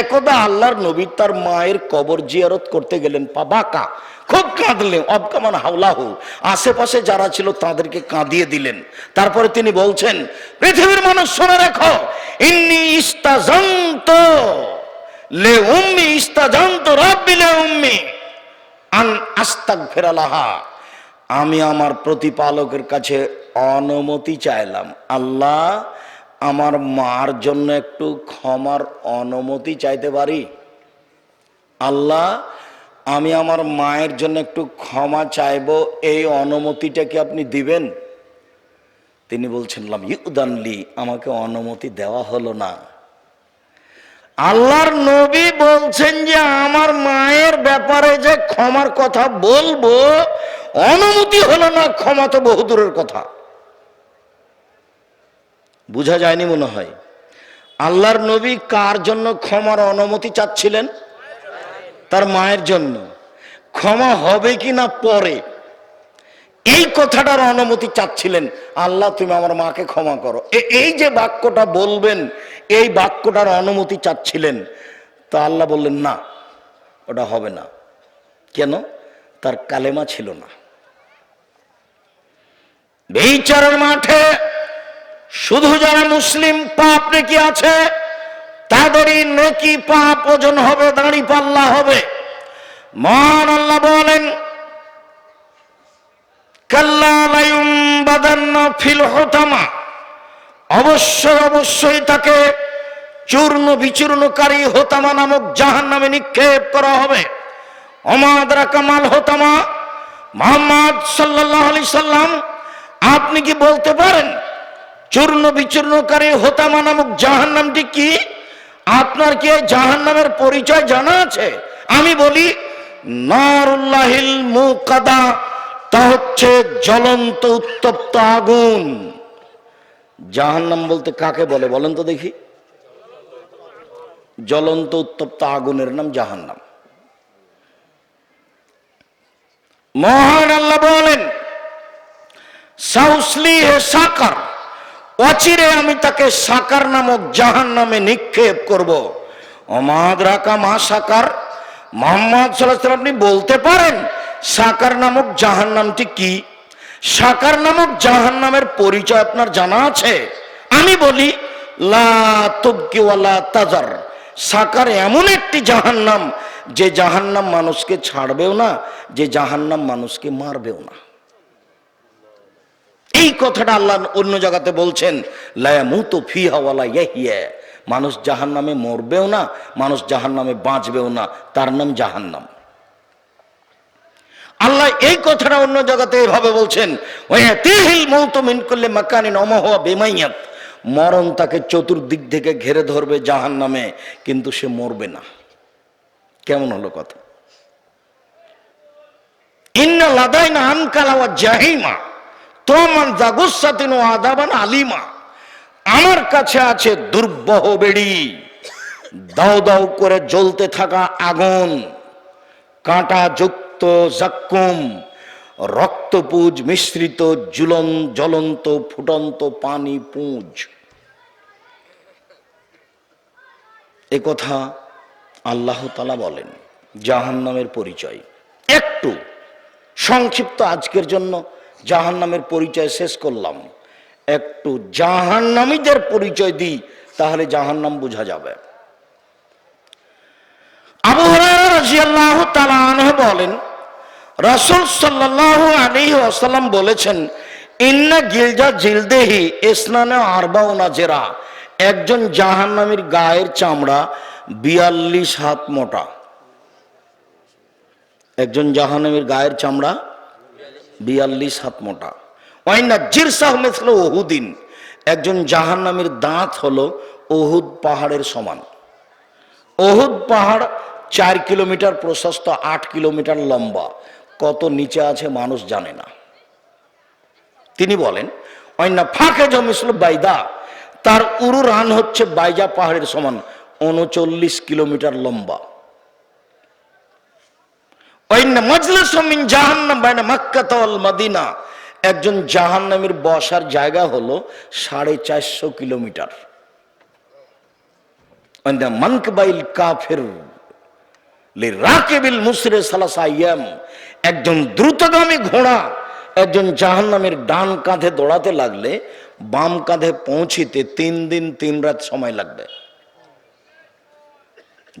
একদা আল্লাহর নবী তার মায়ের কবর জিয়ারত করতে গেলেন। পাবাকা, খুব কাঁদলেন। অবকামান হাওলাহু, আশেপাশে যারা ছিল তাদেরকে কাঁদিয়ে দিলেন। তারপরে তিনি বলছেন, পৃথিবীর মানুষ শুনে রাখো, ইন্নি ইস্তাজন্ত লে উম্মি, ইস্তাজন্ত রাব্বি লে উম্মি, আন আস্তাক ফেরালাহা আমি আমার প্রতিপালকের কাছে অনুমতি চাইলাম, আল্লাহ আমার মার জন্য একটু ক্ষমার অনুমতি চাইতে পারি? আল্লাহ, আমি আমার মায়ের জন্য একটু ক্ষমা চাইব, এই অনুমতিটা কি আপনি দিবেন? তিনি বলছেন ইউদানলি আমাকে অনুমতি দেওয়া হলো না। আল্লাহর নবী বলছেন যে, আমার মায়ের ব্যাপারে যে ক্ষমার কথা বলব, অনুমতি হলো না, ক্ষমা তো বহুদূরের কথা। বুঝা যায়নি মনে হয়। আল্লাহর নবী কার জন্য ক্ষমার অনুমতি চাচ্ছিলেন? তার মায়ের জন্য। ক্ষমা হবে কি না পরে? এই কথাটার অনুমতি চাচ্ছিলেন, আল্লাহ, তুমি আমার মাকে ক্ষমা করো। এই যে বাক্যটা বলবেন, এই বাক্যটার অনুমতি চাচ্ছিলেন, তা আল্লাহ বললেন, না, ওটা হবে না। কেন? তার কালেমা ছিল না। বিচারের মাঠে শুধু যারা মুসলিম পাপ নাকি আছে, তাদেরই নেকি পাপ ওজন হবে, দাঁড়ি পাল্লা হবে। মহান আল্লাহ বলেন অবশ্যই অবশ্যই তাকে চূর্ণ বিচূর্ণকারী হোতামা নামক জাহান নামে নিক্ষেপ করা হবে। অমাদরা কামাল হোতামা। মোহাম্মদ সাল্লাহ আলি সাল্লাম, আপনি কি বলতে পারেন চূর্ণ বিচূর্ণকারী হোতামা নামক জাহান নামটি কি? আপনার কি জাহান নামের পরিচয় জানা আছে? আমি বলি, নারুল্লাহিল মুকাদা, তা হচ্ছে জ্বলন্ত উত্তপ্ত আগুন। জাহান্নাম বলতে কাকে বলে বলেন তো দেখি। জ্বলন্ত উত্তপ্ত আগুনের নাম জাহান্নাম মহান আল্লাহ বলেন, সাউসলি হে সাকার অচিরে আমি তাকে সাকার নামক জাহান নামে নিক্ষেপ করব। অমাদ রাকা মা সাকার। মোহাম্মদ সাল্লাহ আপনি বলতে পারেন, সাকার নামক জাহান নামটি কি? সাকার নামক জাহান নামের পরিচয় আপনার জানা আছে? আমি বলি তাজার। সাকার এমন একটি জাহান্নাম যে জাহান্নাম মানুষকে ছাড়বেও না, যে জাহান্নাম মানুষকে মারবেও না। এই কথাটা আল্লাহ অন্য জায়গাতে বলছেন মানুষ জাহান নামে মরবেও না, মানুষ জাহান নামে বাঁচবেও না, তার নাম জাহান্নাম। আল্লাহ এই কথাটা অন্য জায়গাতে এভাবে বলছেন মিন করলে মাকানিন বেমাইয়াত মরণ তাকে চতুর্দিক থেকে ঘেরে ধরবে জাহান নামে কিন্তু সে মরবে না। কেমন হলো কথা? ইন্না লাদাইনা আনকালাওয়া জাহিমা। তোমান জাগুসাতিন ও আদাবান আলিমা। আমার কাছে আছে দুর্বহ বেড়ি। দাও দাও করে জ্বলতে থাকা আগুন। কাঁটা যুক্ত জাক্কুম। রক্তপুজ মিশ্রিত জুলন জ্বলন্ত ফুটন্ত পানি পুঁজ। এ কথা আল্লাহ তালা বলেন, জাহান্নামের পরিচয়। একটু সংক্ষিপ্ত আজকের জন্য। জাহান্নামের পরিচয় শেষ করলাম। একটু জাহান্নামীদের পরিচয় দিই, তাহলে জাহান্নাম বোঝা যাবে। আবু হুরায়রা রাদিয়াল্লাহু বলেন, রাসূল সাল্লাল্লাহু আলাইহি ওয়াসাল্লাম বলেছেন, ইন্না গিলজা জিলদেহি ইসনানে আরবাউনা জেরা, একজন জাহান্নামীর গায়ের চামড়া বিয়াল্লিশ হাত মোটা। একজন জাহান্নামীর গায়ের চামড়া বিয়াল্লিশ হাত মোটা। ওয়াইনা জিরসাহ মেসল ওহুদিন একজন জাহান্নামীর দাঁত হলো ওহুদ পাহাড়ের সমান। ওহুদ পাহাড় চার কিলোমিটার প্রশস্ত, আট কিলোমিটার লম্বা। কত নিচে আছে মানুষ জানে না। তিনি বলেন অন্য ফাঁকে জমিসল বাইদা। তার উরু রান হচ্ছে বাইজা পাহাড়ের সমান, উনচল্লিশ কিলোমিটার লম্বা অন্য মজলিস মিন জাহান্নাম বাইনা মক্কা তাওয়াল মদিনা একজন জাহান্নামের বসার জায়গা হলো সাড়ে চারশো কিলোমিটার। মানকবাইল কাফের রাকেবিল মুসরে সালাসাইয়াম একজন দ্রুতগামী ঘোড়া একজন জাহান্নামের ডান কাঁধে দৌড়াতে লাগলে বাম কাঁধে পৌঁছিতে তিন দিন, তিন রাত সময় লাগবে।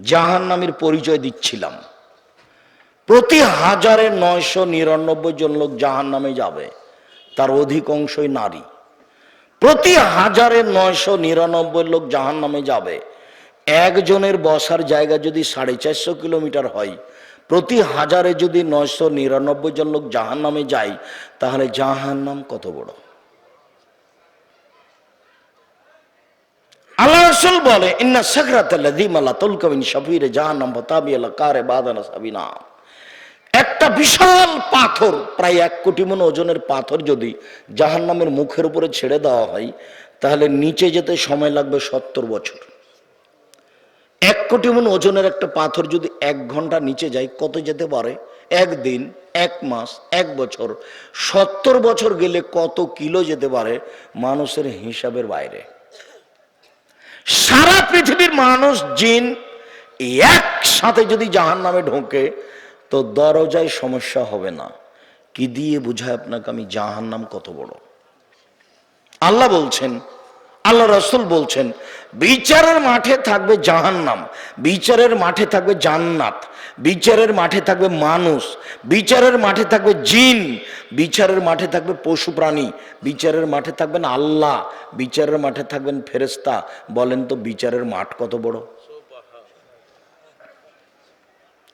জাহান্নামের পরিচয় দিচ্ছিলাম। প্রতি হাজারে নয়শো নিরানব্বই জন লোক জাহান নামে যাবে। তার অধিকাংশই নারী। প্রতি হাজারে নয়শো নিরানব্বই লোক জাহান নামে যাবে। একজনের বসার জায়গা যদি সাড়ে চারশো কিলোমিটার হয়, প্রতি হাজারে যদি নয়শো নিরানব্বই জন লোক জাহান নামে যায়, তাহলে জাহান নাম কত বড়? আল্লাহ বলে, ইন্না সাকরাতাল্লাযীমালা তুলকাবিন শাফিরে জাহান্নাম বাতাবিয়ালা কারে বাদানা সাবিনা। একটা বিশাল পাথর, প্রায় এক কোটি মন ওজনের পাথর যদি জাহান্নামের মুখের উপরে ছেড়ে দেওয়া হয়, তাহলে নিচে যেতে সময় লাগবে সত্তর বছর। এক কোটি মন ওজনের একটা পাথর যদি এক ঘণ্টা নিচে যায়, কত যেতে পারে? একদিন এক মাস, এক বছর। সত্তর বছর গেলে কত কিলো যেতে পারে? মানুষের হিসাবের বাইরে। সারা পৃথিবীর মানুষ জিন একসাথে যদি জাহান নামে ঢোকে তো দরজায় সমস্যা হবে না। কি দিয়ে বুঝায় আপনাকে আমি জাহান নাম কত বড়? আল্লাহ বলছেন, আল্লাহ রসুল বলছেন, বিচারের মাঠে থাকবে জাহান্নাম, বিচারের মাঠে থাকবে জান্নাত, বিচারের মাঠে থাকবে মানুষ, বিচারের মাঠে থাকবে জিন, বিচারের মাঠে থাকবে পশু প্রাণী, বিচারের মাঠে থাকবেন আল্লাহ, বিচারের মাঠে থাকবেন ফেরেস্তা বলেন তো বিচারের মাঠ কত বড়?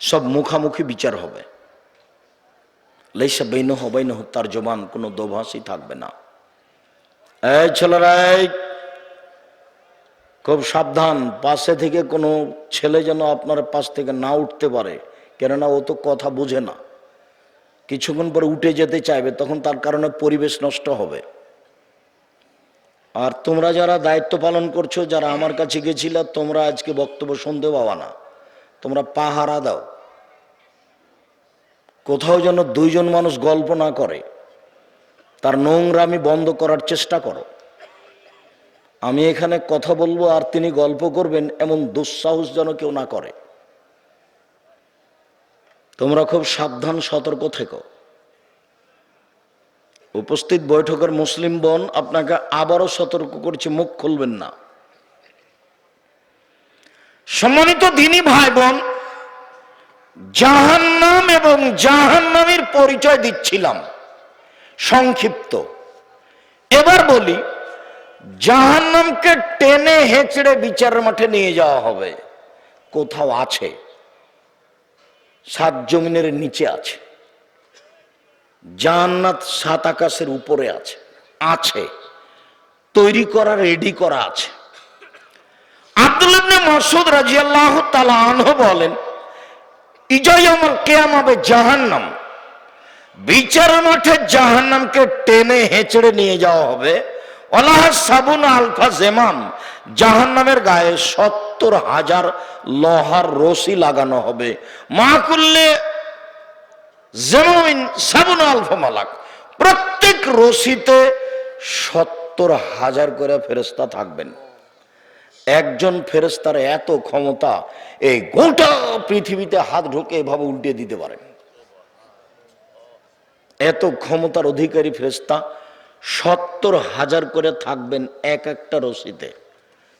সব মুখামুখি বিচার হবে। লেসা বেন হবাই না তার জবান কোনো দোভাষই থাকবে না। এই ছেলেরাই খুব সাবধান, পাশে থেকে কোনো ছেলে যেন আপনার পাশ থেকে না উঠতে পারে, কেননা ও তো কথা বুঝে না। কিছুক্ষণ পরে উঠে যেতে চাইবে, তখন তার কারণে পরিবেশ নষ্ট হবে। আর তোমরা যারা দায়িত্ব পালন করছ, যারা আমার কাছে গেছিল, তোমরা আজকে বক্তব্য শুনতে পাবা না। তোমরা পাহারা দাও। কোথাও যেন দুইজন মানুষ গল্প না করে। তার নোংরামি বন্ধ করার চেষ্টা করো। আমি এখানে কথা বলব আর তিনি গল্প করবেন, এমন দুঃসাহস যেন কেউ না করে। তোমরা খুব সাবধান, সতর্ক থেকো। উপস্থিত বৈঠকের মুসলিম বোন, আপনাকে আবারও সতর্ক করছে, মুখ খুলবেন না। সম্মানিত দিনী ভাই বোন জাহান্নাম এবং জাহান্নামের পরিচয় দিচ্ছিলাম। সংক্ষিপ্ত। এবার বলি, জাহান্নামকে টেনে হেঁচড়ে বিচারের মাঠে নিয়ে যাওয়া হবে। কোথাও আছে? সাত জমিনের নিচে আছে। জাহান্নাত সাত আকাশের উপরে আছে। আছে। তৈরি করা রেডি করা আছে। আব্দুল ইবনে মাসুদ রাজিয়াল্লাহ তাআলা আনহু বলেন ইজয়ামল কেয়াম হবে জাহান্নাম বিচার মাঠে জাহান্নামকে টেনে হেঁচড়ে নিয়ে যাওয়া হবে। সাবুন আলফা জেমাম, জাহান্নামের গায়ে সত্তর হাজার লোহার রশি লাগানো হবে। মা করলে সাবুন আলফা মালাক, প্রত্যেক রশিতে সত্তর হাজার করে ফেরস্তা থাকবেন। একজন ফেরেস্তার এত ক্ষমতা, এই গোটা পৃথিবীতে হাত ঢুকে এভাবে উল্টে দিতে পারেন এত ক্ষমতার অধিকারী ফেরেস্তা সত্তর হাজার করে থাকবেন এক একটা রশিতে।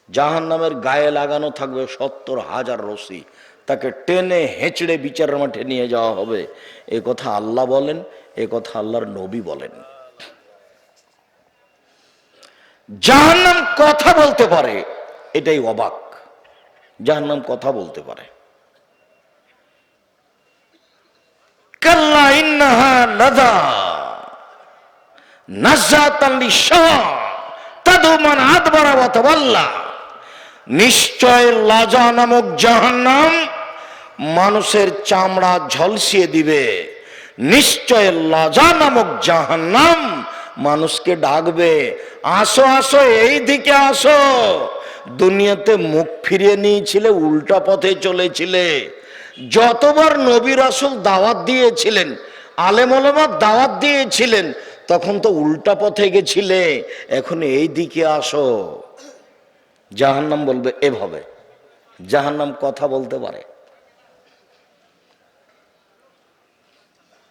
জাহান নামের গায়ে লাগানো থাকবে সত্তর হাজার রশি। তাকে টেনে হেঁচড়ে বিচারের মাঠে নিয়ে যাওয়া হবে। এ কথা আল্লাহ বলেন, এ কথা আল্লাহর নবী বলেন। জাহান্নাম কথা বলতে পারে এটাই অবাক। জাহান্নাম কথা বলতে পারে। নিশ্চয় লাজা নামক জাহান্নাম মানুষের চামড়া ঝলসিয়ে দিবে। নিশ্চয় লাজা নামক জাহান্নাম মানুষকে ডাকবে, আসো আসো এই দিকে আসো। দুনিয়াতে মুখ ফিরিয়ে নিয়েছিলে, উল্টা পথে চলেছিলে। যতবার নবী রাসুল দাওয়াত দিয়েছিলেন আলেমলমার দাওয়াত দিয়েছিলেন, তখন তো উল্টা পথে গেছিলে। এখন এই দিকে আসো। জাহান্নাম বলবে এভাবে। জাহান্নাম কথা বলতে পারে।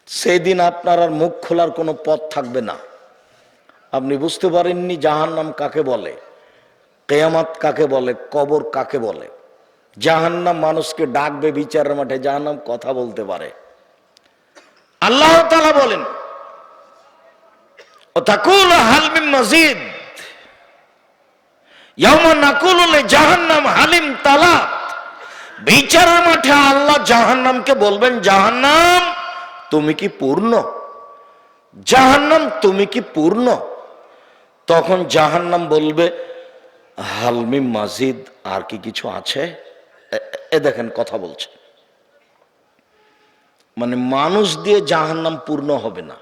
সেই দিন আপনার আর মুখ খোলার কোনো পথ থাকবে না। আপনি বুঝতে পারেননি জাহান্নাম কাকে বলে। কেয়ামাত কাকে বলে? কবর কাকে বলে? জাহান্নাম মানুষকে ডাকবে বিচারের মাঠে, জাহান্নাম কথা বলতে পারে। আল্লাহ তালা বলেন মজিদ জাহান্নাম হালিম তালা বিচারের মাঠে আল্লাহ জাহান্নামকে বলবেন, জাহান্নাম, তুমি কি পূর্ণ? জাহান্নাম, তুমি কি পূর্ণ? তখন জাহান্নাম বলবে হালমি মাজিদ আর কি কিছু আছে? এ- দেখেন, কথা বলছে। মানে মানুষ দিয়ে জাহান্নাম পূর্ণ হবে না।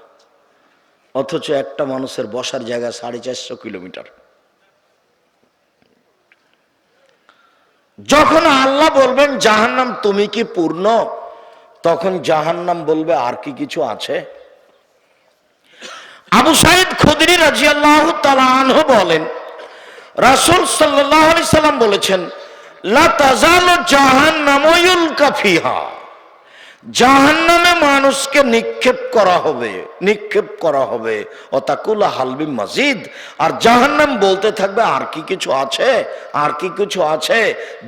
অথচ একটা মানুষের বসার জায়গা সাড়ে চারশো কিলোমিটার। যখন আল্লাহ বলবেন, জাহান্নাম তুমি কি পূর্ণ? তখন জাহান্নাম বলবে, আর কি কিছু আছে? আবু সাইদ খুদরি রাজি আল্লাহ তালাহ বলেন রাসুল সাল্লাহ আলি সাল্লাম বলেছেন জাহান্নামে মানুষকে নিক্ষেপ করা হবে, নিক্ষেপ করা হবে। অতাকুল হালবি মসজিদ আর জাহান্নাম বলতে থাকবে, আর কি কিছু আছে? আর কি কিছু আছে?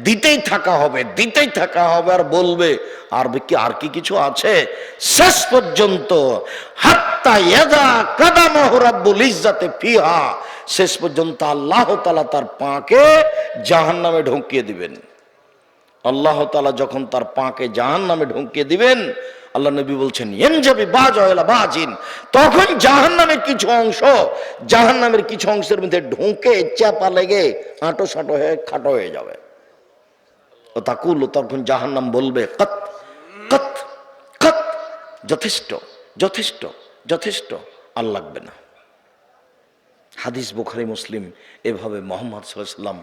দিতেই থাকা হবে, দিতেই থাকা হবে আর বলবে, আর কি আর কি কিছু আছে? শেষ পর্যন্ত, হাত্তা ইয়াদা কাদামাহু রাব্বুল ফিহা। শেষ পর্যন্ত আল্লাহ তাআলা তার পাকে জাহান্নামে ঢুকিয়ে দিবেন। আল্লাহ তালা যখন তার পাকে জাহান নামে ঢুকিয়ে দিবেন, আল্লাহ নবী বলছেন এন যাবে বাজ অয়লা বাজিন। তখন জাহান নামের কিছু অংশ জাহান নামের কিছু অংশের মধ্যে ঢুকে চাপা লেগে আঁটো সাঁটো হয়ে খাটো হয়ে যাবে। ও তাকুল, তখন জাহান নাম বলবে, কত কত কত, যথেষ্ট যথেষ্ট যথেষ্ট, আর লাগবে না। হাদিস বুখারি, মুসলিম, এভাবে মোহাম্মদ সাল্লাম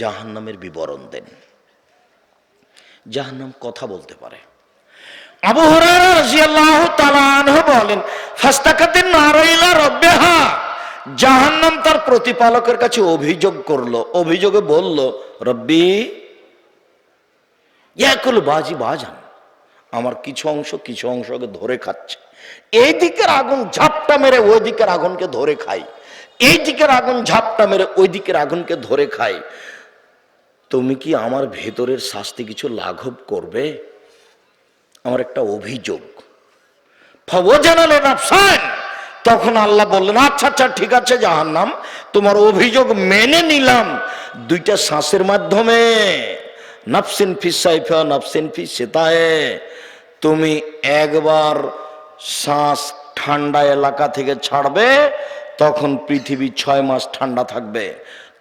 জাহান্নামের বিবরণ দেন। জাহান্নাম কথা বলতে পারে। আবু বলেন ফাস্তাকাতিন নারাইলা রাব্বিহা। জাহান্নাম তার প্রতিপালকের কাছে অভিযোগ করল, অভিযোগে বলল, রব্বি, ইয়াকুল বাজি বাজান, আমার কিছু অংশ কিছু অংশকে ধরে খাচ্ছে। এই দিকের আগুন ঝাপটা মেরে ওই দিকের আগুনকে ধরে খাই এই দিকের আগুন ঝাপটা মেরে ওই দিকের আগুনকে ধরে খাই তুমি কি আমার ভেতরের শাস্তি কিছু লাঘব করবে? আমার একটা অভিযোগ। তখন আল্লাহ বললেন আচ্ছা আচ্ছা ঠিক আছে, জাহান্নাম, তোমার অভিযোগ মেনে নিলাম। দুইটা শ্বাসের মাধ্যমে। নাফসিন ফিস সাইফা, নাফসিন ফিস সেতায়ে। তুমি একবার শ্বাস ঠান্ডা এলাকা থেকে ছাড়বে তখন পৃথিবী ছয় মাস ঠান্ডা থাকবে।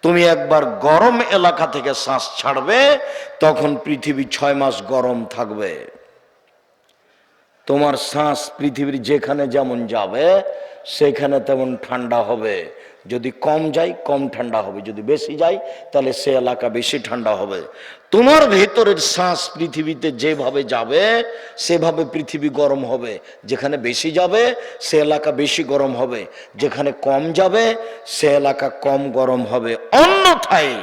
তুমি একবার গরম এলাকা থেকে শ্বাস ছাড়বে, তখন পৃথিবী ছয় মাস গরম থাকবে। তোমার শ্বাস পৃথিবীর যেখানে যেমন যাবে, সেখানে তেমন ঠান্ডা হবে। যদি কম যায় কম ঠান্ডা হবে। যদি বেশি যায় তাহলে সে এলাকা বেশি ঠান্ডা হবে। তোমার ভেতরের শ্বাস পৃথিবীতে যেভাবে যাবে, সেভাবে পৃথিবী গরম হবে। যেখানে বেশি যাবে, সে এলাকা বেশি গরম হবে। যেখানে কম যাবে, সে এলাকা কম গরম হবে। অন্যথায়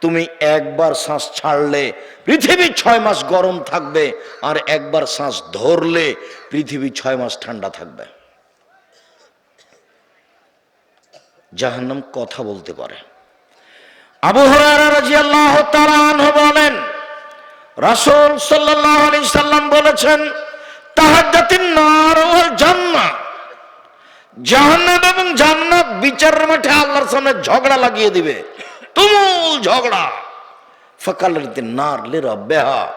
তুমি একবার শ্বাস ছাড়লে পৃথিবী ছয় মাস গরম থাকবে, আর একবার শ্বাস ধরলে পৃথিবী ছয় মাস ঠান্ডা থাকবে। জাহান্নাম কথা বলতে পারে। বলেন, রাসূল সাল্লাম বলেছেন নার জান্নাহ। জাহান্নাম এবং জান্নাত বিচারের মাঠে আল্লাহর সামনে ঝগড়া লাগিয়ে দিবে। তুমুল ঝগড়া। ফকালতে নার লে রব্বেহা।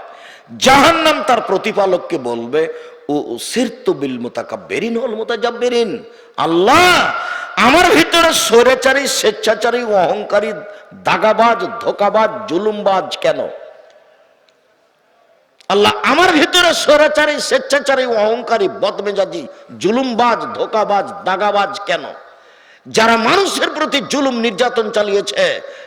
জাহান্নাম তার প্রতিপালককে বলবে ও সিরতু বিল মোতাকাব্বেরিন হল মোতাজাব্বেরিন। আল্লাহ, আমার ভিতরে স্বৈরাচারী, স্বেচ্ছাচারী, অহংকারী, দাগাবাজ, ধোকাবাজ, জুলুমবাজ কেন? আল্লাহ, আমার ভিতরে স্বৈরাচারী, স্বেচ্ছাচারী, অহংকারী, বদমেজাজি, জুলুমবাজ, ধোকাবাজ, দাগাবাজ কেন? যারা মানুষের প্রতি জুলুম নির্যাতন চালিয়েছে,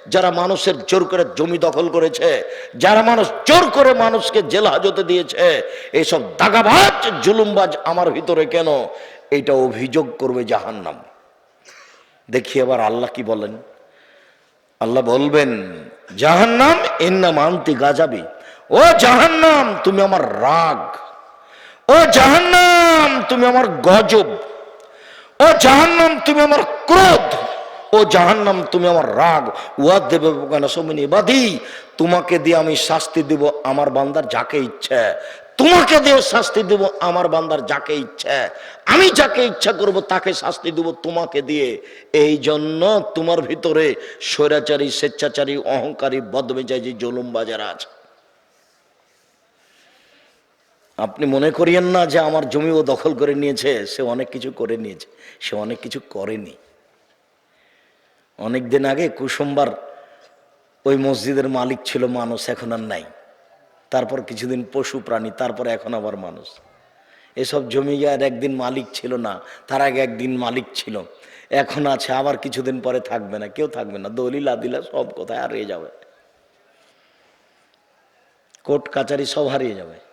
যারা মানুষের জোর করে জমি দখল করেছে, যারা মানুষ জোর করে মানুষকে জেল হাজতে দিয়েছে এইসব দাগাবাজ জুলুমবাজ আমার ভিতরে কেন? এটা অভিযোগ করবে জাহান্নাম। দেখি এবার আল্লাহ কি বলেন। আল্লাহ বলবেন, জাহান্নাম এন্না মান্তি গাজাবি ও জাহান্নাম, তুমি আমার রাগ। ও জাহান্নাম, তুমি আমার গজব। ও জাহান্নাম, তুমি আমার ক্রোধ। ও জাহান্নাম, তুমি আমার রাগ। উয়াদ দেবে সমিনী তোমাকে দিয়ে আমি শাস্তি দেব আমার বান্দার যাকে ইচ্ছে। তোমাকে দিয়ে শাস্তি দেব আমার বান্দার যাকে ইচ্ছে। আমি যাকে ইচ্ছা করব, তাকে শাস্তি দেব তোমাকে দিয়ে। এই জন্য তোমার ভিতরে স্বৈরাচারী, স্বেচ্ছাচারী, অহংকারী, বদমেজাজি, জুলুম বাজার আছে। আপনি মনে করিয়েন না যে আমার জমি ও দখল করে নিয়েছে, সে অনেক কিছু করে নিয়েছে, সে অনেক কিছু করেনি। অনেক দিন আগে কুসুম্বার ওই মসজিদের মালিক ছিল মানুষ, এখন আর নাই। তারপর কিছুদিন পশু প্রাণী, তারপর এখন আবার মানুষ। এসব জমি আর একদিন মালিক ছিল না, তার আগে একদিন মালিক ছিল। এখন আছে, আবার কিছুদিন পরে থাকবে না, কেউ থাকবে না, দলিল আদিলা সব কোথায় হারিয়ে যাবে। কোর্ট, কাচারি সব হারিয়ে যাবে।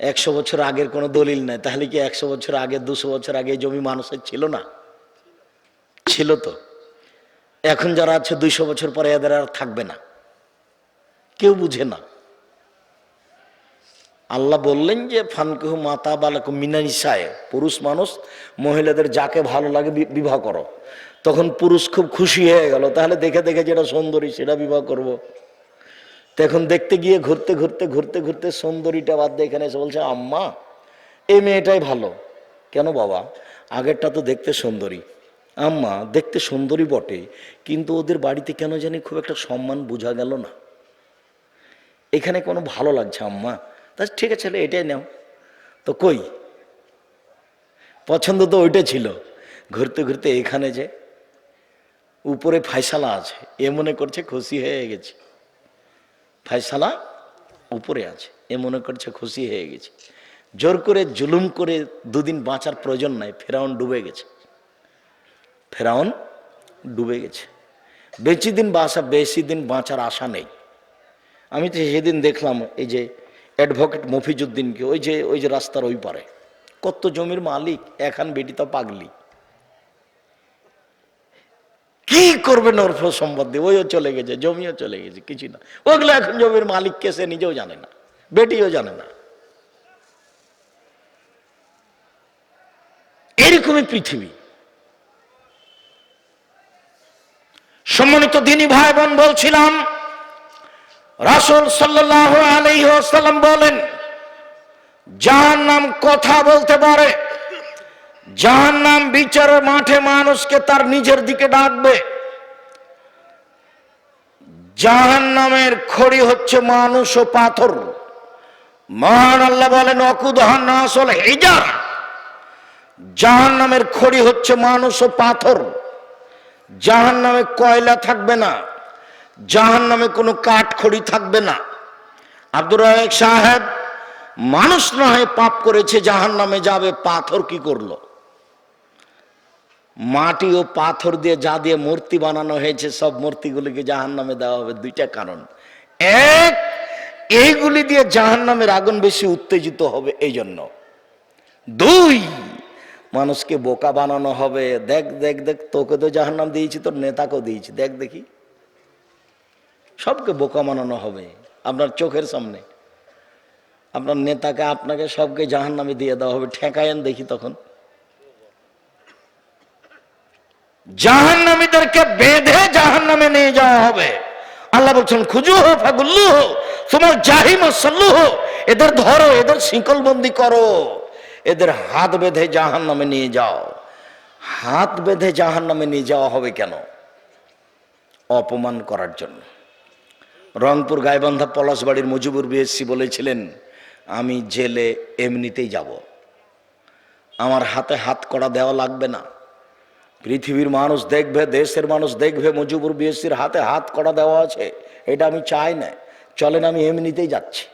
একশো বছর আগের কোনো দলিল নাই। তাহলে কি একশো বছর আগে, দুশো বছর আগে জমি মানুষের ছিল না? ছিল তো। এখন যারা আছে, দুইশো বছর পরে এদের আর থাকবে না। কেউ বুঝে না। আল্লাহ বললেন যে, ফানকুহু মাতা বালাকু মিনানিসায় পুরুষ মানুষ, মহিলাদের যাকে ভালো লাগে বিবাহ করো। তখন পুরুষ খুব খুশি হয়ে গেল। তাহলে দেখে দেখে যেটা সুন্দরী, সেটা বিবাহ করব। তখন দেখতে গিয়ে ঘুরতে ঘুরতে ঘুরতে ঘুরতে সুন্দরীটা বাদ দিয়ে এখানে এসে বলছে, আম্মা, এই মেয়েটাই ভালো। কেন বাবা? আগেরটা তো দেখতে সুন্দরী। আম্মা, দেখতে সুন্দরী বটে, কিন্তু ওদের বাড়িতে কেন জানি খুব একটা সম্মান বোঝা গেল না। এখানে কোনো ভালো লাগছে, আম্মা? তা ঠিক আছে এটাই নাও। তো কই? পছন্দ তো ওইটা ছিল। ঘুরতে ঘুরতে এখানে যে? উপরে ফাইসালা আছে। এ মনে করছে খুশি হয়ে গেছে। ফাইসালা উপরে আছে। এ মনে করছে খুশি হয়ে গেছে। জোর করে জুলুম করে দুদিন বাঁচার প্রয়োজন নাই, ফেরাউন ডুবে গেছে। ফেরাউন ডুবে গেছে। বেশি দিন বাঁচা বেশি দিন বাঁচার আশা নেই। আমি তো সেদিন দেখলাম এই যে অ্যাডভোকেট মফিজুদ্দিনকে, ওই যে ওই যে রাস্তার ওই পারে। কত জমির মালিক এখন বেটি তো পাগলি। কি করবে নরফ সম্পদ দিয়ে? ওইও চলে গেছে, জমিও চলে গেছে, কিছু না। ওগুলো এখন জমির মালিককে সে নিজেও জানে না, বেটিও জানে না। এরকমই পৃথিবী। সম্মানিত দিনী ভাই বোন বলছিলাম, রাসুল সাল্লাহ আলাইসাল্লাম বলেন, যার নাম কথা বলতে পারে যাহার নাম বিচারের মাঠে মানুষকে তার নিজের দিকে ডাকবে। জাহান নামের খড়ি হচ্ছে মানুষ ও পাথর। মহান আল্লাহ বলেন অকুদহান আসল হেজার। জাহান নামের খড়ি হচ্ছে মানুষ ও পাথর। জাহান নামে কয়লা থাকবে না জাহান নামে কোনো কাঠ খড়ি থাকবে না। আব্দুর সাহেব, মানুষ না হয় পাপ করেছে জাহান নামে যাবে, পাথর কি করল? মাটি ও পাথর দিয়ে যা দিয়ে মূর্তি বানানো হয়েছে, সব মূর্তিগুলিকে জাহান নামে দেওয়া হবে। দুইটা কারণ। এক, এইগুলি দিয়ে জাহান নামের আগুন বেশি উত্তেজিত হবে এই জন্য দুই, মানুষকে বোকা বানানো হবে। দেখ দেখ দেখ, তোকে তো জাহান নাম দিয়েছি, তোর নেতাকেও দিয়েছি। দেখ দেখি, সবকে বোকা বানানো হবে আপনার চোখের সামনে। আপনার নেতাকে, আপনাকে সবকে জাহান নামে দিয়ে দেওয়া হবে। ঠেকায়েন দেখি তখন। জাহান নামীদেরকে বেঁধে জাহান নামে নিয়ে যাওয়া হবে। আল্লাহ বলছেন, খুজু হো, ফাগুল্লু হো তোমার জাহিম সল্লু হো, এদের ধরো, এদের শিকল বন্দি করো, এদের হাত বেঁধে জাহান নামে নিয়ে যাও। হাত বেঁধে জাহান নামে নিয়ে যাওয়া হবে কেন? অপমান করার জন্য। রংপুর গাইবান্ধা পলাশবাড়ির মুজিবুর বিএসসি বলেছিলেন, আমি জেলে এমনিতেই যাব। আমার হাতে হাত করা দেওয়া লাগবে না। পৃথিবীর মানুষ দেখবে, দেশের মানুষ দেখবে, মুজিবুর বিএসসির হাতে হাত করা দেওয়া আছে, এটা আমি চাই না। চলেন, আমি এমনিতেই যাচ্ছি।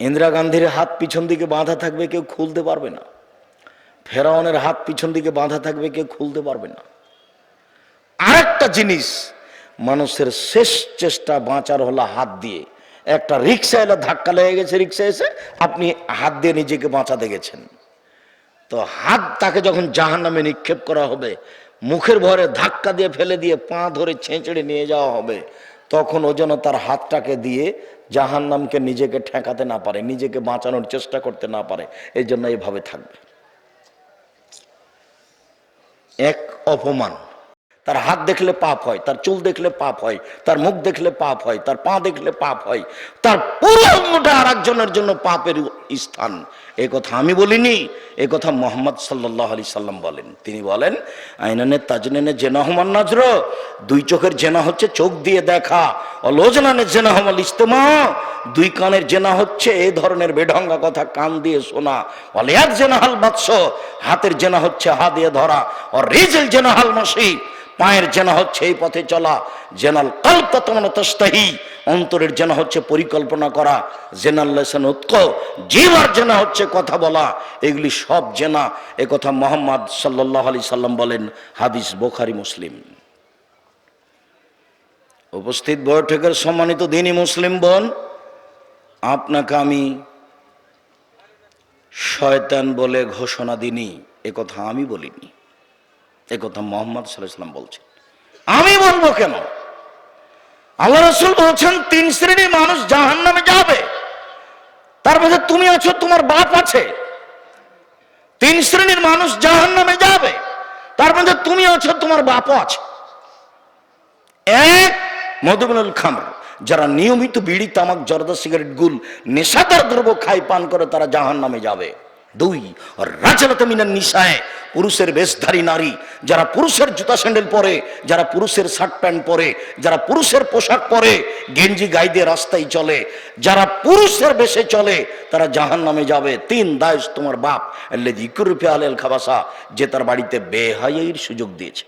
ইন্দিরা গান্ধীর হাত পিছন দিকে বাঁধা থাকবে, কেউ খুলতে পারবে না। ফেরাউনের হাত পিছন দিকে বাঁধা থাকবে, কেউ খুলতে পারবে না। আরেকটা জিনিস, মানুষের শেষ চেষ্টা বাঁচার হলো হাত দিয়ে। একটা রিক্সা এলে, ধাক্কা লেগে গেছে, রিক্সা এসে আপনি হাত দিয়ে নিজেকে বাঁচাতে গেছেন। তো হাত তাকে যখন জাহান নামে নিক্ষেপ করা হবে, মুখের ভরে ধাক্কা দিয়ে ফেলে দিয়ে পা ধরে ছেঁচড়ে নিয়ে যাওয়া হবে, তখন ও যেন তার হাতটাকে দিয়ে জাহান নামকে নিজেকে ঠেকাতে না পারে, নিজেকে বাঁচানোর চেষ্টা করতে না পারে, এই জন্য এভাবে থাকবে। এক অপমান। তার হাত দেখলে পাপ হয়, তার চুল দেখলে পাপ হয়, তার মুখ দেখলে পাপ হয়, তার পা দেখলে পাপ হয়, তার পুরো অঙ্গটা আর একজনের জন্য পাপের স্থান। এ কথা আমি বলিনি, এ কথা মোহাম্মদ সাল্লাহ আলি সাল্লাম বলেন। তিনি বলেন, আইনানে তাজনেনে জেনাহমান নাজর, দুই চোখের জেনা হচ্ছে চোখ দিয়ে দেখা, অলোজনানে জেনাহমাল ইস্তেমা দুই কানের জেনা হচ্ছে এই ধরনের বেঢঙ্গা কথা কান দিয়ে শোনা। অলিয়ার জেনাহাল বাৎস হাতের জেনা হচ্ছে হা দিয়ে ধরা ও রিজেল জেনাহাল মসি পায়ের জেনা হচ্ছে এই পথে চলা, জেনাল কাল্পা তোমার তস্তাহি, অন্তরের জেনা হচ্ছে পরিকল্পনা করা, জেনাল লেসন উৎক, জীবার জেনা হচ্ছে কথা বলা, এগুলি সব জেনা, এ কথা মোহাম্মদ সাল্লাহ আলি সাল্লাম বলেন হাদিস বোখারি মুসলিম। উপস্থিত বৈঠকের সম্মানিত দিনই মুসলিম বোন, আপনাকে আমি শয়তান বলে ঘোষণা দিনি, এ কথা আমি বলিনি। এ কথা মোহাম্মদ সাল্লাম বলছেন। আমি বলব কেন? আল্লাহ রসুল বলছেন, তিন শ্রেণির মানুষ জাহান নামে যাবে। তার মধ্যে তুমি আছো, তোমার বাপ আছে। তিন শ্রেণির মানুষ জাহান নামে যাবে। তার মধ্যে তুমি আছো, তোমার বাপও আছে। এক মধুবনুল খামর, যারা নিয়মিত বিড়ি, তামাক, জর্দা, সিগারেট, গুল, নেশাদার দ্রব্য খাই পান করে, তারা জাহান নামে যাবে। দুই, রাজালতা মিনার নিশায় পুরুষের বেশধারী নারী, যারা পুরুষের জুতা স্যান্ডেল পরে, যারা পুরুষের শার্ট প্যান্ট পরে, যারা পুরুষের পোশাক পরে, গেঞ্জি গাই দিয়ে রাস্তায় চলে, যারা পুরুষের বেশে চলে, তারা জাহান নামে যাবে। তিন দায়স তোমার বাপ ইকুরুফে আলেল খাবাসা, যে তার বাড়িতে বেহাইয়ের সুযোগ দিয়েছে।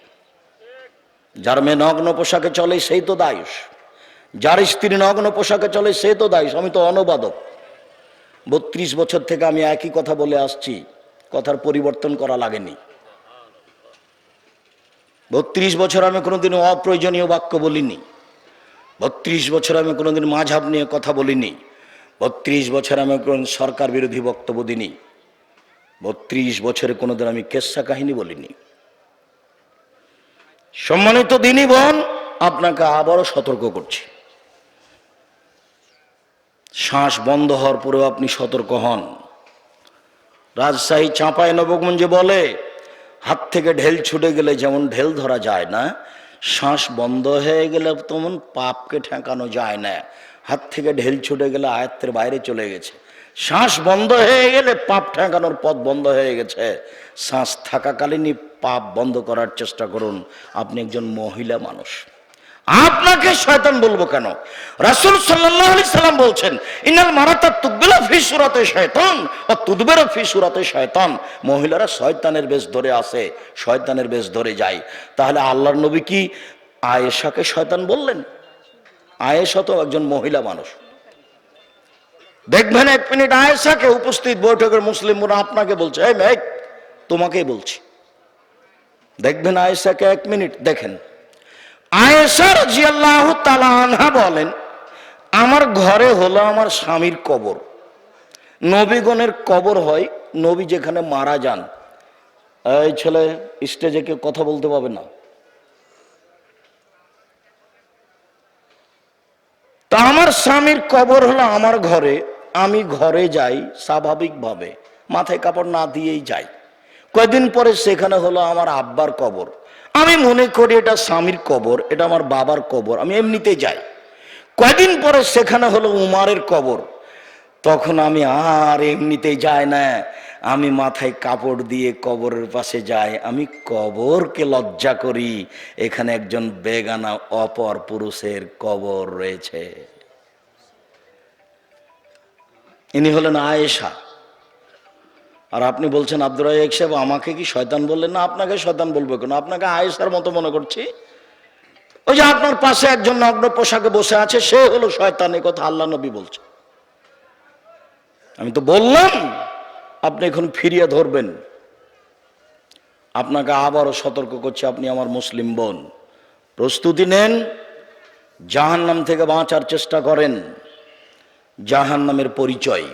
যার মেয়ে নগ্ন পোশাকে চলে, সেই তো দায়ুষ যার স্ত্রী নগ্ন পোশাকে চলে, সে তো দায়ুষ আমি তো অনুবাদক। বত্রিশ বছর থেকে আমি একই কথা বলে আসছি। কথার পরিবর্তন করা লাগেনি। বত্রিশ বছর আমি কোনোদিন অপ্রয়োজনীয় বাক্য বলিনি। বত্রিশ বছর আমি কোনোদিন মাঝাব নিয়ে কথা বলিনি। বত্রিশ বছর আমি কোন সরকার বিরোধী বক্তব্য দিনি বত্রিশ বছরে কোনোদিন আমি কেসা কাহিনী বলিনি। সম্মানিত দিনী বোন, আপনাকে আবারও সতর্ক করছি। শ্বাস বন্ধ হওয়ার পরেও আপনি সতর্ক হন। রাজশাহী চাঁপায় নবগঞ্জে বলে, হাত থেকে ঢেল ছুটে গেলে যেমন ঢেল ধরা যায় না, শ্বাস বন্ধ হয়ে গেলে তেমন পাপকে ঠেকানো যায় না। হাত থেকে ঢেল ছুটে গেলে আয়ত্তের বাইরে চলে গেছে। শ্বাস বন্ধ হয়ে গেলে পাপ ঠেকানোর পথ বন্ধ হয়ে গেছে। শ্বাস থাকাকালীনই পাপ বন্ধ করার চেষ্টা করুন। আপনি একজন মহিলা মানুষ। আপনাকে শয়তান বলব কেন? রাসুল সাল্লাহ আলি সাল্লাম বলছেন ইনাল মারাতা তুকবেলা ফি সুরাতে শয়তান ও তুদবেরও ফি সুরাতে শয়তান। মহিলারা শয়তানের বেশ ধরে আসে, শয়তানের বেশ ধরে যায়। তাহলে আল্লাহর নবী কি আয়েশাকে শয়তান বললেন? আয়েশা তো একজন মহিলা মানুষ। দেখবেন এক মিনিট আয়েশাকে উপস্থিত বৈঠকের মুসলিমরা আপনাকে বলছে, এই মেঘ তোমাকেই বলছি। দেখবেন আয়েশাকে এক মিনিট, দেখেন। আয়েশা রাজিয়াল্লাহ তাআলা আনহা বলেন, আমার ঘরে হলো আমার স্বামীর কবর। নবীগণের কবর হয় নবী যেখানে মারা যান। এই ছেলে, স্টেজে কেউ কথা বলতে পাবে না। তা আমার স্বামীর কবর হলো আমার ঘরে। আমি ঘরে যাই স্বাভাবিকভাবে। মাথায় কাপড় না দিয়েই যাই। কয়দিন পরে সেখানে হলো আমার আব্বার কবর। আমি মনে করি এটা স্বামীর কবর, এটা আমার বাবার কবর, আমি এমনিতে যাই। কয়দিন পরে সেখানে হলো উমারের কবর। তখন আমি আর এমনিতেই যাই না। আমি মাথায় কাপড় দিয়ে কবরের পাশে যাই। আমি কবরকে লজ্জা করি। এখানে একজন বেগানা অপর পুরুষের কবর রয়েছে। ইনি হলেন আয়েশা। আর আপনি বলছেন আব্দুর রাজাক সাহেব, আমাকে কি শয়তান বললেন? না, আপনাকে শয়তান বলব কেন? আপনাকে আয়েশার মতো মনে করছি। ওই যে আপনার পাশে একজন নগ্ন পোশাকে বসে আছে, সে হলো শয়তান, এ কথা আল্লাহ নবী বলছে আমি তো বললাম, আপনি এখন ফিরিয়ে ধরবেন। আপনাকে আবারও সতর্ক করছি, আপনি আমার মুসলিম বোন। প্রস্তুতি নেন, জাহান্নাম থেকে বাঁচার চেষ্টা করেন, জাহান্নামের পরিচয়।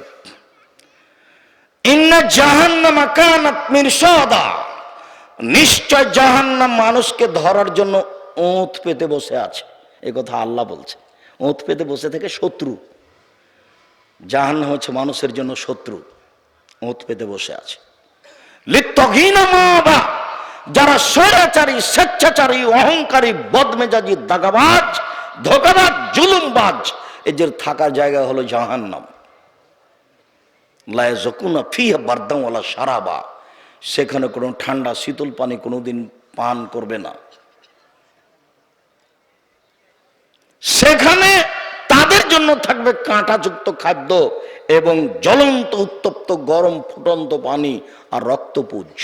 ইন্না জাহান্নামা কানাত নিশ্চয় জাহান্নাম মানুষকে ধরার জন্য ওঁত পেতে বসে আছে। এ কথা আল্লাহ বলছে। ওঁত পেতে বসে থেকে শত্রু। জাহান্নাম হচ্ছে মানুষের জন্য শত্রু। ওঁত পেতে বসে আছে। যারা স্বৈরাচারী, স্বেচ্ছাচারী, অহংকারী, বদমেজাজি, দাগাবাজ, ধোকাবাজ, জুলুমবাজ, এদের থাকার জায়গা হলো জাহান্নাম। লায় জকুনা ফিয়া সারাবা সেখানে কোনো ঠান্ডা শীতল পানি কোনোদিন পান করবে না। সেখানে তাদের জন্য থাকবে কাঁটাযুক্ত খাদ্য এবং জ্বলন্ত, উত্তপ্ত, গরম, ফুটন্ত পানি আর রক্তপুঞ্জ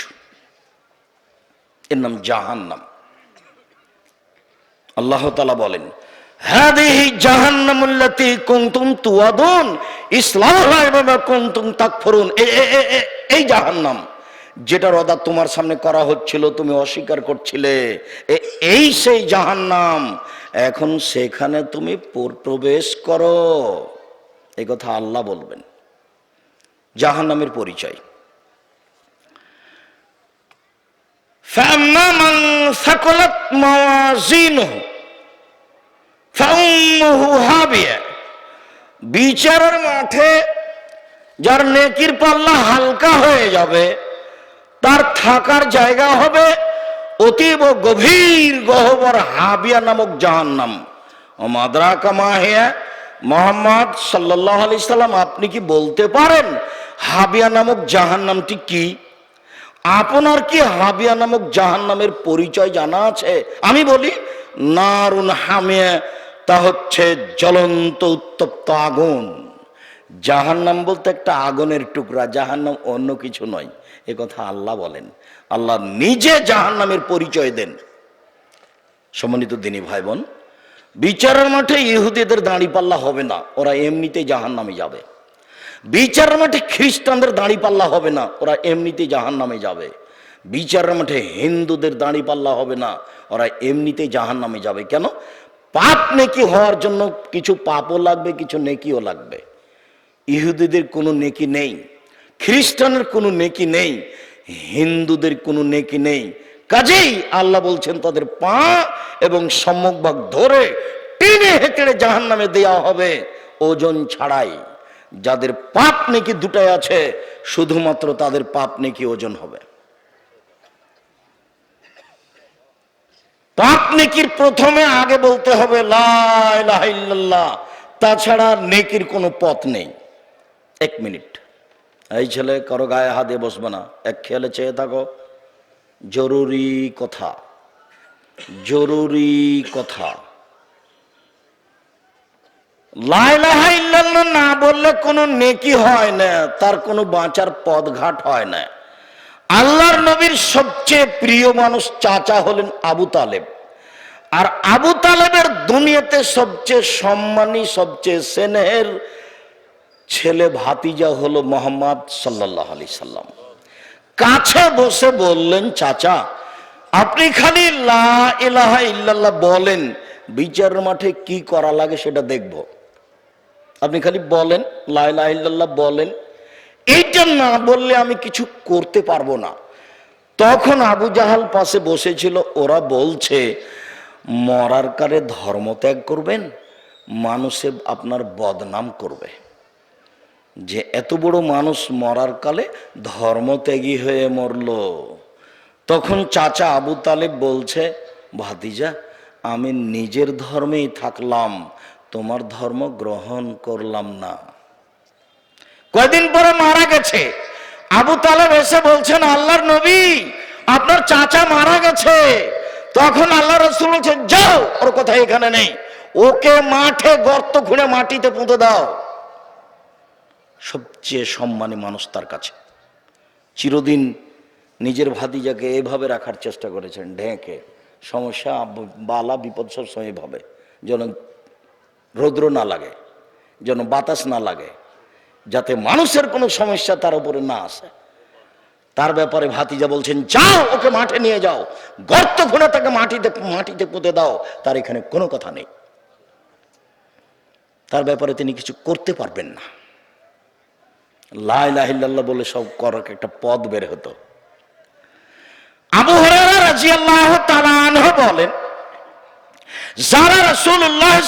এর নাম জাহান্নাম। আল্লাহ তালা বলেন হাদিহি জাহান্নামুল্লাতি কুনতুম তুয়াদুন ইসলাম কুনতুম তাকফুরুন এ- এ- এ- এ- এই জাহান্নাম যেটার অদা তোমার সামনে করা হচ্ছিল তুমি অস্বীকার করছিলে এ- এই সেই জাহান্নাম এখন সেখানে তুমি পর- প্রবেশ করো এই কথা আল্লাহ বলবেন জাহান্নামের পরিচয় فأما من ثقلت موازينه فأمه هاوية বিচারের মাঠে যার নেকির পাল্লা হালকা হয়ে যাবে, তার থাকার জায়গা হবে অতীব গভীর গহবর হাবিয়া নামক জাহান্নাম। মাদ্রা কামাহিয়া মোহাম্মদ সাল্লাহ আলি সাল্লাম, আপনি কি বলতে পারেন হাবিয়া নামক জাহান্নামটি কি? আপনার কি হাবিয়া নামক জাহান নামের পরিচয় জানা আছে? আমি বলি, নারুন হামিয়া তা হচ্ছে জ্বলন্ত উত্তপ্ত আগুন। জাহান্নাম বলতে একটা আগুনের টুকরা, জাহান্নাম অন্য কিছু নয়, এ কথা আল্লাহ বলেন। আল্লাহ নিজে জাহান্নামের পরিচয় দেন। সম্মানিত দিনী ভাই বোন বিচারের মাঠে ইহুদিদের দাঁড়িপাল্লা হবে না, ওরা এমনিতেই জাহান্নামে যাবে। বিচারের মাঠে খ্রিস্টানদের দাঁড়িপাল্লা হবে না, ওরা এমনিতেই জাহান নামে যাবে। বিচারের মাঠে হিন্দুদের দাঁড়িপাল্লা হবে না, ওরা এমনিতেই জাহান নামে যাবে। কেন? পাপ নেকি হওয়ার জন্য কিছু পাপও লাগবে, কিছু নেকিও লাগবে। ইহুদিদের কোনো নেকি নেই, খ্রিস্টানের কোনো নেকি নেই, হিন্দুদের কোনো নেকি নেই। কাজেই আল্লাহ বলছেন, তাদের পা এবং সম্মুখ ভাগ ধরে টেনে হেঁচড়ে জাহান নামে দেওয়া হবে, ওজন ছাড়াই। যাদের পাপ নেকি দুটাই আছে, শুধুমাত্র তাদের পাপ নেকি ওজন হবে। পাপ নেকির প্রথমে আগে বলতে হবে, লা ইলাহা ইল্লাল্লাহ তাছাড়া নেকির কোনো পথ নেই। এক মিনিট। এই ছেলে কারও গায়ে হাতে বসবে না। এক খেয়ালে চেয়ে থাকো। জরুরি কথা। জরুরি কথা। লাইলাহা না বললে কোনো নেকি হয় না। তার কোনো বাঁচার পথ ঘাট হয় না। আল্লাহর নবীর সবচেয়ে প্রিয় মানুষ চাচা হলেন আবু তালেব। আর আবু তালেবের দুনিয়াতে সবচেয়ে সম্মানী, সবচেয়ে স্নেহের ছেলে ভাতিজা হলো মোহাম্মদ সাল্লাহ আলি সাল্লাম। কাছে বসে বললেন, চাচা, আপনি খালি লা ইলাহা ইল্লাল্লাহ বলেন বিচার মাঠে কি করা লাগে সেটা দেখব। আপনি খালি বলেন, লা ইলাহা ইল্লাল্লাহ বলেন এইটা না বললে আমি কিছু করতে পারব না। তখন আবু জাহাল পাশে বসেছিল, ওরা বলছে, মরার কারে ধর্ম ত্যাগ করবেন, মানুষে আপনার বদনাম করবে। যে এত বড় মানুষ মরার কালে ধর্মত্যাগী হয়ে মরল। তখন চাচা আবু তালেব বলছে, ভাতিজা, আমি নিজের ধর্মেই থাকলাম, তোমার ধর্ম গ্রহণ করলাম না। কয়দিন পরে মারা গেছে। আবু তালেব এসে বলছেন, আল্লাহর নবী, আপনার চাচা মারা গেছে। তখন আল্লাহ রসুল বলছেন, যাও, ওর কথা এখানে নেই। ওকে মাঠে গর্ত খুঁড়ে মাটিতে পুঁতে দাও। সবচেয়ে সম্মানী মানুষ তার কাছে। চিরদিন নিজের ভাতিজাকে এভাবে রাখার চেষ্টা করেছেন, ঢেকে। সমস্যা, বালা, বিপদ সবসময় এভাবে। যেন রৌদ্র না লাগে, যেন বাতাস না লাগে। যাতে মানুষের কোনো সমস্যা তার উপরে না আসে। তার ব্যাপারে ভাতিজা বলছেন, যাও, ওকে মাঠে নিয়ে যাও। গর্ত খুঁড়ে তাকে মাটিতে মাটিতে পুঁতে দাও। তার এখানে কোনো কথা নেই। তার ব্যাপারে তিনি কিছু করতে পারবেন না। লাইলাহিল্লাহ বলে সব করার একটা পদ বের হতো। বলেন, যারা রসুল্লাহ